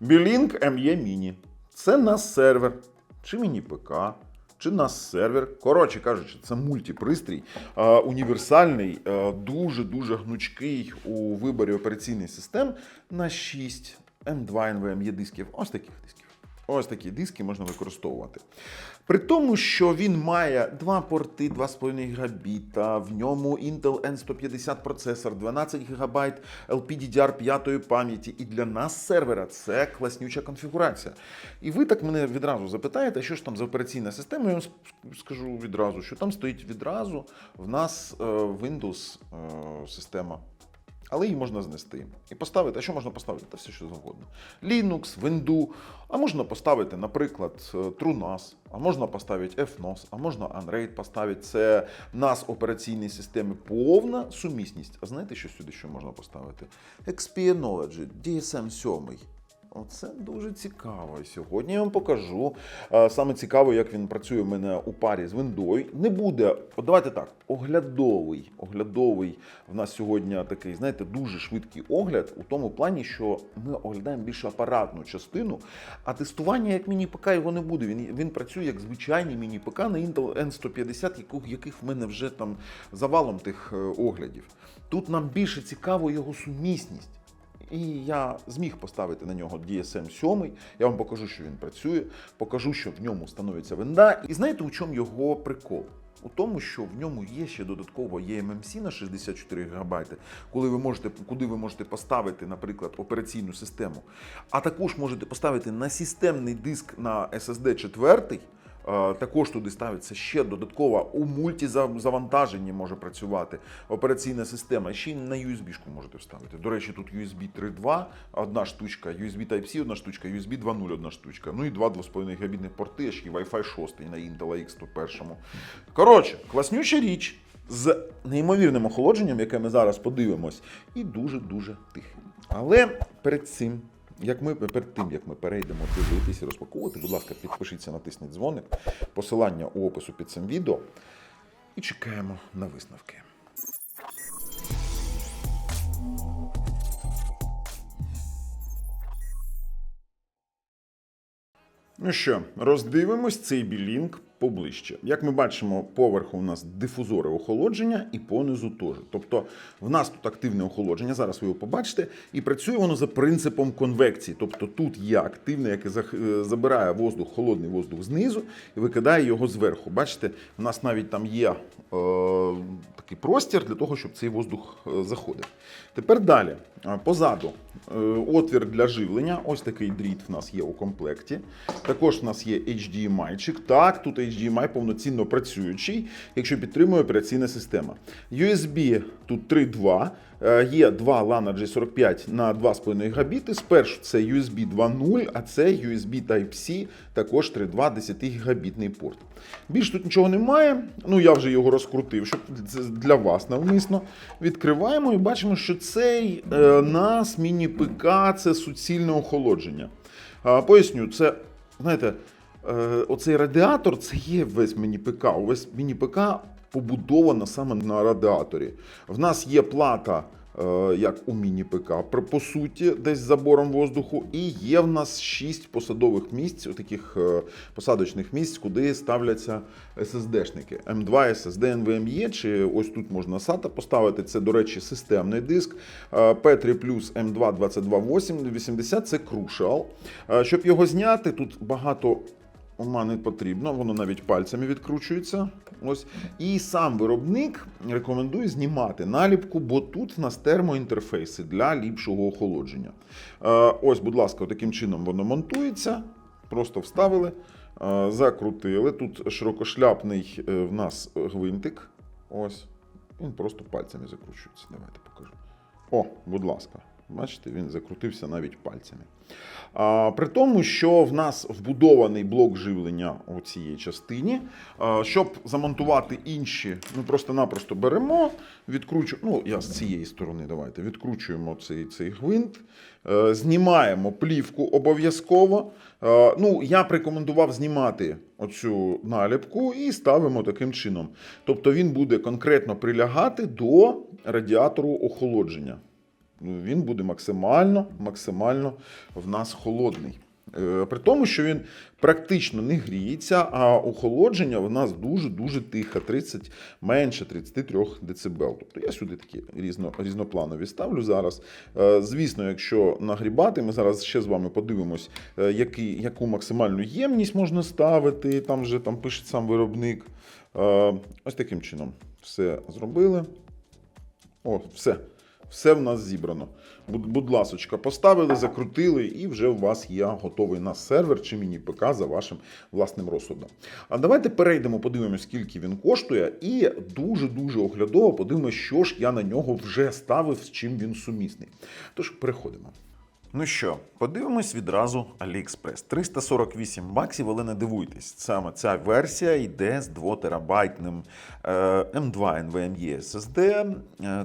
B-Link ME Mini. Це нас сервер, чи міні-ПК, чи нас сервер. Коротше кажучи, це мультипристрій, універсальний, дуже-дуже гнучкий у виборі операційних систем на 6 M2 NVMe дисків. Ось таких дисків. Ось такі диски можна використовувати. При тому, що він має два порти 2,5 гігабіта, в ньому Intel N150 процесор, 12 ГБ LPDDR5 пам'яті. І для нас сервера це класнюча конфігурація. І ви так мене відразу запитаєте, що ж там за операційна система. Я вам скажу відразу, що там стоїть відразу в нас е, Windows е, система. Але її можна знести і поставити. А що можна поставити? Та все, що завгодно. Linux, Windows, а можна поставити, наприклад, е, TrueNAS, а можна поставити FNOS, а можна Unraid поставити. Це NAS нас операційні системи повна сумісність. А знаєте, що сюди ще можна поставити? Expianology, DSM 7. Оце дуже цікаво. Сьогодні я вам покажу. Е, Саме цікаво, як він працює в мене у парі з Windows. Не буде, от давайте так, оглядовий. Оглядовий в нас сьогодні такий, знаєте, дуже швидкий огляд у тому плані, що ми оглядаємо більше апаратну частину, а тестування як міні-ПК його не буде. Він, він працює як звичайний міні-ПК на Intel N150, яких, яких в мене вже там завалом тих е, оглядів. Тут нам більше цікаво його сумісність. І я зміг поставити на нього DSM 7. Я вам покажу, що він працює, покажу, що в ньому становиться винда. І знаєте, у чому його прикол? У тому, що в ньому є ще додатково eMMC на 64 ГБ, коли ви можете, куди ви можете поставити, наприклад, операційну систему. А також можете поставити на системний диск на SSD 4. Е, Також туди ставиться ще додатково у мультизавантаженні може працювати операційна система. Ще й на USB-шку можете вставити. До речі, тут USB 3.2, одна штучка, USB Type-C одна штучка, USB 2.0 одна штучка. Ну і два 2,5 гігабітних порти, ще й Wi-Fi 6 на Intel X101. Коротше, класнюча річ з неймовірним охолодженням, яке ми зараз подивимось, і дуже-дуже тихим. Але перед цим як ми перед тим, як ми перейдемо дивитися і розпаковувати, будь ласка, підпишіться, натисніть дзвоник, посилання у опису під цим відео. І чекаємо на висновки. Ну що, роздивимось цей білінг поближче. Як ми бачимо, поверху у нас дифузори охолодження і понизу теж. Тобто в нас тут активне охолодження, зараз ви його побачите, і працює воно за принципом конвекції. Тобто тут є активне, яке е, забирає воздух, холодний воздух знизу і викидає його зверху. Бачите, у нас навіть там є е, такий простір для того, щоб цей воздух е, заходив. Тепер далі. Е, Позаду отвір для живлення. Ось такий дріт в нас є у комплекті. Також в нас є HDMI-чик. Так, тут HDMI повноцінно працюючий, якщо підтримує операційна система. USB тут 3.2. Е, Є два LAN G45 на 2,5 гігабіти. Спершу це USB 2.0, а це USB Type-C, також 3.2 10 гігабітний порт. Більш тут нічого немає. Ну я вже його розкрутив, щоб для вас навмисно. Відкриваємо і бачимо, що цей е, нас міні-ПК це суцільне охолодження. А, поясню, це, знаєте, е, оцей радіатор це є весь міні-ПК. Увесь міні-ПК побудовано саме на радіаторі. В нас є плата. е, Як у міні-ПК, по суті, десь з забором воздуху, і є в нас 6 посадових місць, таких посадочних місць, куди ставляться SSD-шники. M2 SSD NVMe, чи ось тут можна SATA поставити. Це, до речі, системний диск. Е, P3 Plus M2 22880 це Crucial. Е, Щоб його зняти, тут багато ума не потрібно, воно навіть пальцями відкручується. Ось. І сам виробник рекомендує знімати наліпку, бо тут в нас термоінтерфейси для ліпшого охолодження. Е, Ось, будь ласка, таким чином воно монтується. Просто вставили, е, закрутили. Тут широкошляпний е, в нас гвинтик. Ось. Він просто пальцями закручується. Давайте покажу. О, будь ласка. Бачите, він закрутився навіть пальцями. А, при тому, що в нас вбудований блок живлення у цій частині. А, щоб замонтувати інші, ми просто-напросто беремо, відкручуємо. Ну, я з цієї сторони, давайте відкручуємо цей, цей гвинт, е, знімаємо плівку обов'язково. Е, ну, я б рекомендував знімати оцю наліпку і ставимо таким чином. Тобто він буде конкретно прилягати до радіатору охолодження. Він буде максимально, максимально в нас холодний. Е, При тому, що він практично не гріється, а охолодження в нас дуже-дуже тихе, 30, менше 33 дБ. Тобто я сюди такі різно, різнопланові ставлю зараз. Е, Звісно, якщо нагрібати, ми зараз ще з вами подивимось, е, який, яку максимальну ємність можна ставити. Там вже там пише сам виробник. Ось таким чином все зробили. О, все. Все в нас зібрано. Будь, будь ласочка, поставили, закрутили, і вже у вас є готовий на сервер чи міні-ПК за вашим власним розсудом. А давайте перейдемо, подивимося, скільки він коштує, і дуже-дуже оглядово подивимося, що ж я на нього вже ставив, з чим він сумісний. Тож переходимо. Ну що, подивимось відразу AliExpress. 348 баксів, але не дивуйтесь, саме ця версія йде з 2 терабайтним е, M2 NVMe SSD е,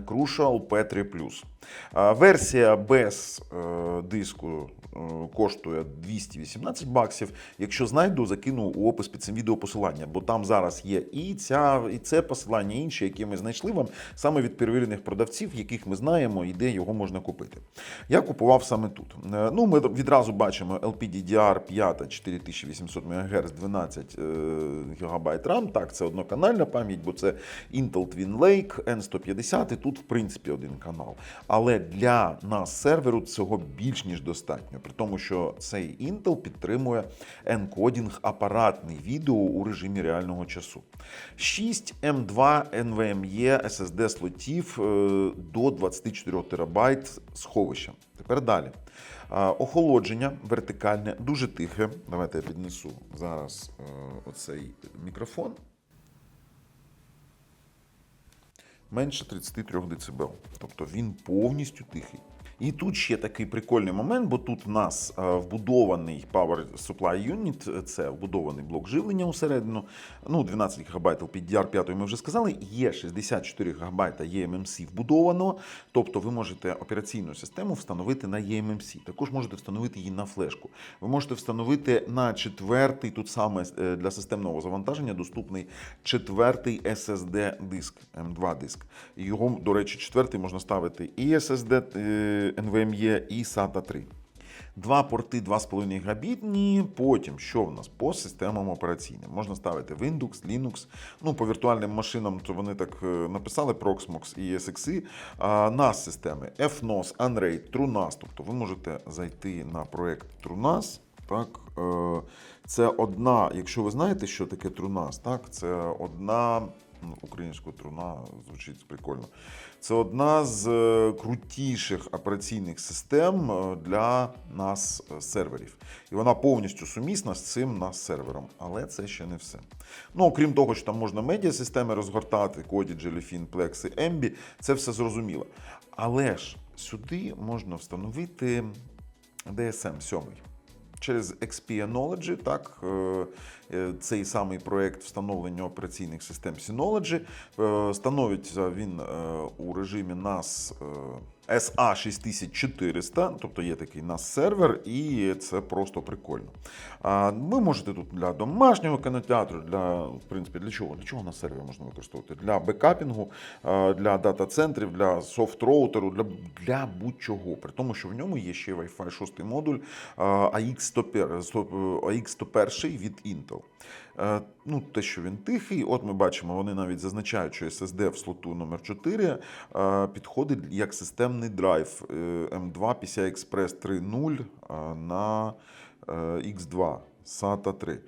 Crucial P3+. Е, Версія без е, диску е, коштує 218 баксів. Якщо знайду, закину у опис під цим відео посилання, бо там зараз є і ця, і це посилання, і інші, які ми знайшли вам саме від перевірених продавців, яких ми знаємо, і де його можна купити. Я купував саме тут. Е, Ну, ми відразу бачимо LPDDR 5 4800 МГц 12 ГБ RAM. Так, це одноканальна пам'ять, бо це Intel Twin Lake N150, і тут, в принципі, один канал. Але для нас серверу цього більш ніж достатньо. При тому, що цей Intel підтримує енкодінг апаратний відео у режимі реального часу. 6 M2 NVMe SSD слотів е, до 24 ТБ сховища. Тепер далі. Охолодження вертикальне, дуже тихе. Давайте я піднесу зараз е, оцей мікрофон. Менше 33 дБ. Тобто він повністю тихий. І тут ще такий прикольний момент, бо тут у нас е, вбудований Power Supply Unit, це вбудований блок живлення усередину. Ну, 12 ГБ LPDDR 5 ми вже сказали. Є 64 ГБ eMMC вбудовано. Тобто ви можете операційну систему встановити на eMMC. Також можете встановити її на флешку. Ви можете встановити на четвертий, тут саме е, для системного завантаження доступний четвертий SSD диск, M2 диск. Його, до речі, четвертий можна ставити і SSD е, NVMe, і SATA 3. Два порти 2,5 габітні. Потім, що в нас? По системам операційним. Можна ставити Windows, Linux. Ну, по віртуальним машинам, то вони так е, написали Proxmox і ESXi. А NAS системи FNOS, Unraid, TrueNAS. Тобто ви можете зайти на проект TrueNAS. Так, е, це одна, якщо ви знаєте, що таке TrueNAS, так, це одна. Українською труна звучить прикольно. Це одна з е, крутіших операційних систем е, для нас е, серверів. І вона повністю сумісна з цим нас сервером. Але це ще не все. Ну, окрім того, що там можна медіасистеми розгортати, Kodi, Jellyfin, Plex і Embi, це все зрозуміло. Але ж сюди можна встановити DSM 7. Через XP так, е, е, цей самий проект встановлення операційних систем Synology. Е, Становиться він у режимі е, SA6400, тобто є такий NAS сервер, і це просто прикольно. Ви можете тут для домашнього кінотеатру, для, в принципі, для чого? Для чого на сервер можна використовувати? Для бекапінгу, для дата-центрів, для софт-роутеру, для, для будь-чого. При тому, що в ньому є ще Wi-Fi 6 модуль е, AX101 від Intel. Е, Ну, те, що він тихий, от ми бачимо, вони навіть зазначають, що SSD в слоту номер 4 е, підходить як системний драйв е, M2 PCI Express 3.0 е, на е, X2 SATA 3.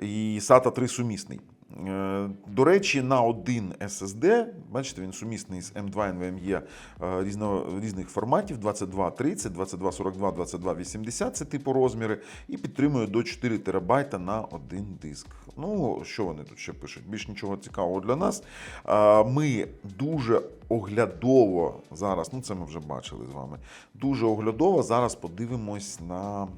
І SATA 3 сумісний. Е, До речі, на один SSD, бачите, він сумісний з M2 NVMe е, різно, різних форматів: 2230, 2242, 2280 це типу розміри, і підтримує до 4 ТБ на один диск. Ну, що вони тут ще пишуть? Більш нічого цікавого для нас. Е, Ми дуже оглядово зараз, ну це ми вже бачили з вами. Дуже оглядово зараз подивимось на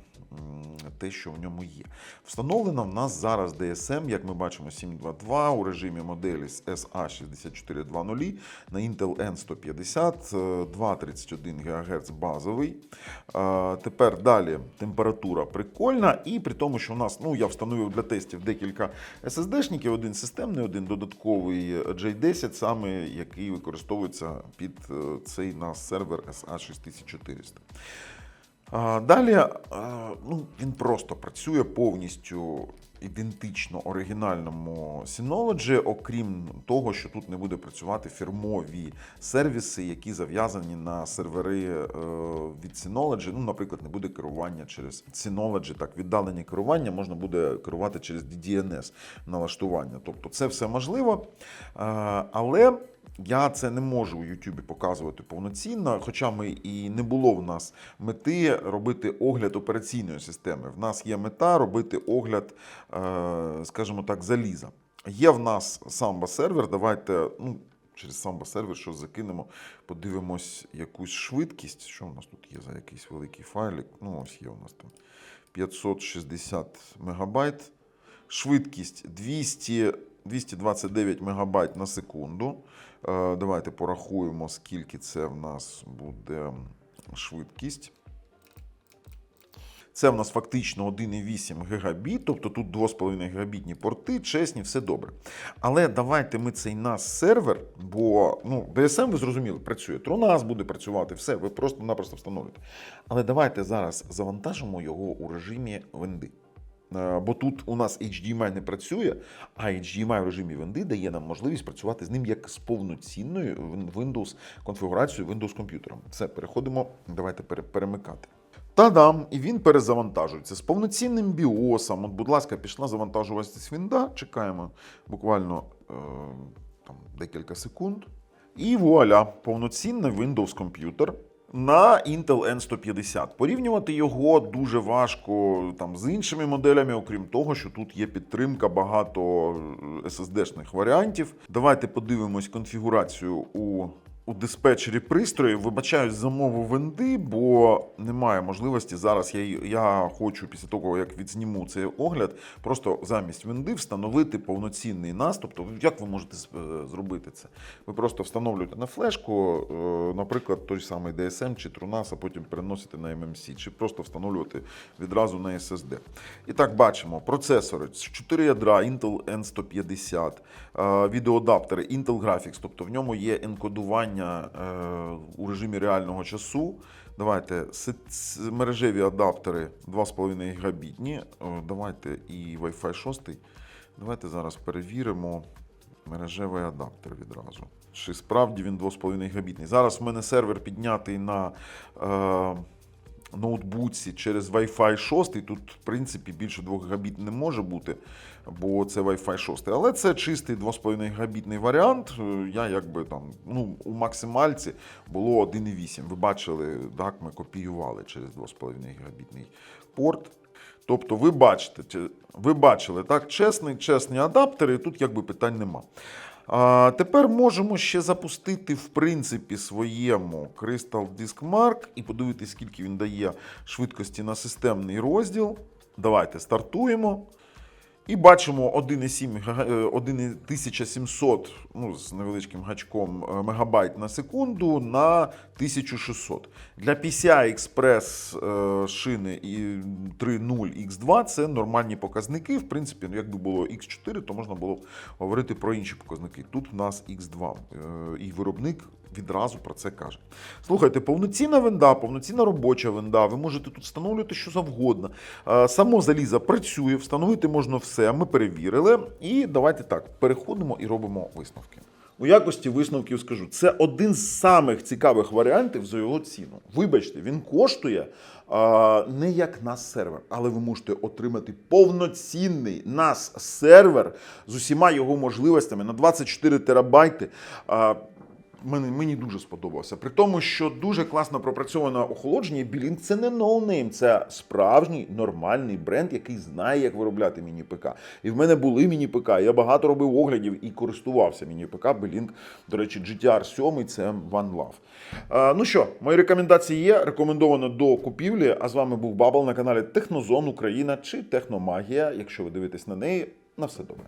те, що в ньому є. Встановлено в нас зараз DSM, як ми бачимо, 7.2.2 у режимі моделі з SA6420 на Intel N150, е, 2,31 ГГц базовий. Е, Тепер далі температура прикольна, і при тому, що у нас, ну я встановив для тестів декілька SSD-шників, один системний, один додатковий J10, саме який використовується під е, цей наш сервер SA6400. Далі ну, він просто працює повністю ідентично оригінальному Synology, окрім того, що тут не буде працювати фірмові сервіси, які зав'язані на сервери е, від Synology. Ну, наприклад, не буде керування через Synology, так, віддалені керування можна буде керувати через DDNS налаштування. Тобто це все можливо. Але я це не можу у Ютубі показувати повноцінно, хоча ми і не було в нас мети робити огляд операційної системи. В нас є мета робити огляд, е, скажімо так, заліза. Є в нас самбо сервер. Давайте ну, через самбо сервер щось закинемо, подивимось якусь швидкість. Що у нас тут є за якийсь великий файлик? Ну, ось є у нас там 560 мегабайт. Швидкість 200, 229 мегабайт на секунду. Е, Давайте порахуємо, скільки це в нас буде швидкість. Це в нас фактично 1,8 гігабіт, тобто тут 2,5 гігабітні порти, чесні, все добре. Але давайте ми цей нас сервер, бо ну, DSM, ви зрозуміли, працює. У буде працювати, все, ви просто-напросто встановлюєте. Але давайте зараз завантажимо його у режимі венди. Е, Бо тут у нас HDMI не працює, а HDMI в режимі венди дає нам можливість працювати з ним як з повноцінною Windows конфігурацією Windows комп'ютером. Все, переходимо. Давайте перемикати. Та-дам! І він перезавантажується з повноцінним біосом. От, будь ласка, пішла завантажуватись вінда. Чекаємо буквально е, там, декілька секунд. І вуаля, повноцінний Windows комп'ютер на Intel N150. Порівнювати його дуже важко там, з іншими моделями, окрім того, що тут є підтримка багато SSD-шних варіантів. Давайте подивимось конфігурацію у. У диспетчері пристроїв вибачаюсь за мову венди, бо немає можливості зараз. Я, я хочу після того, як відзніму цей огляд, просто замість венди встановити повноцінний NAS. Тобто, як ви можете е, зробити це? Ви просто встановлюєте на флешку, е, наприклад, той самий DSM чи TrueNAS, а потім переносите на MMC, чи просто встановлювати відразу на SSD. І так бачимо: процесори 4 ядра Intel N150, е, відеоадаптери Intel Graphics, тобто в ньому є енкодування е, у режимі реального часу. Давайте мережеві адаптери 2,5 гігабітні. Е, Давайте і Wi-Fi 6. Давайте зараз перевіримо мережевий адаптер відразу. Чи справді він 2,5 гігабітний. Зараз в мене сервер піднятий на е, ноутбуці через Wi-Fi 6. Тут, в принципі, більше 2 гігабіт не може бути, бо це Wi-Fi 6. Але це чистий 2,5 гігабітний варіант. Е, Я якби там, ну, у максимальці було 1,8. Ви бачили, так, ми копіювали через 2,5 гігабітний порт. Тобто, ви бачите, ви бачили, так, чесний, чесні адаптери, і тут якби питань нема. Тепер можемо ще запустити, в принципі, своєму Crystal Disk Mark і подивитися, скільки він дає швидкості на системний розділ. Давайте стартуємо. І бачимо 1,7 га- е, 1700 ну, з невеличким гачком е, мегабайт на секунду на 1600. Для PCI Express е, шини і 3.0 X2 це нормальні показники. В принципі, ну, якби було X4, то можна було б говорити про інші показники. Тут у нас X2. е, І виробник відразу про це каже. Слухайте, повноцінна венда, повноцінна робоча венда. Ви можете тут встановлювати що завгодно. Е, Само залізо працює, встановити можна все. Ми перевірили. І давайте так, переходимо і робимо висновки. У якості висновків скажу, це один з самих цікавих варіантів за його ціну. Вибачте, він коштує а, не як NAS сервер, але ви можете отримати повноцінний NAS сервер з усіма його можливостями на 24 терабайти. А, мені, мені дуже сподобався. При тому, що дуже класно пропрацьоване охолодження, Білінг це не ноунейм, це справжній нормальний бренд, який знає, як виробляти міні-ПК. І в мене були міні-ПК. Я багато робив оглядів і користувався міні-ПК. Білінг, до речі, GTR 7 це One Love. Е, ну що, мої рекомендації є. Рекомендовано до купівлі. А з вами був Бабл на каналі Технозон Україна чи Техномагія. Якщо ви дивитесь на неї, на все добре.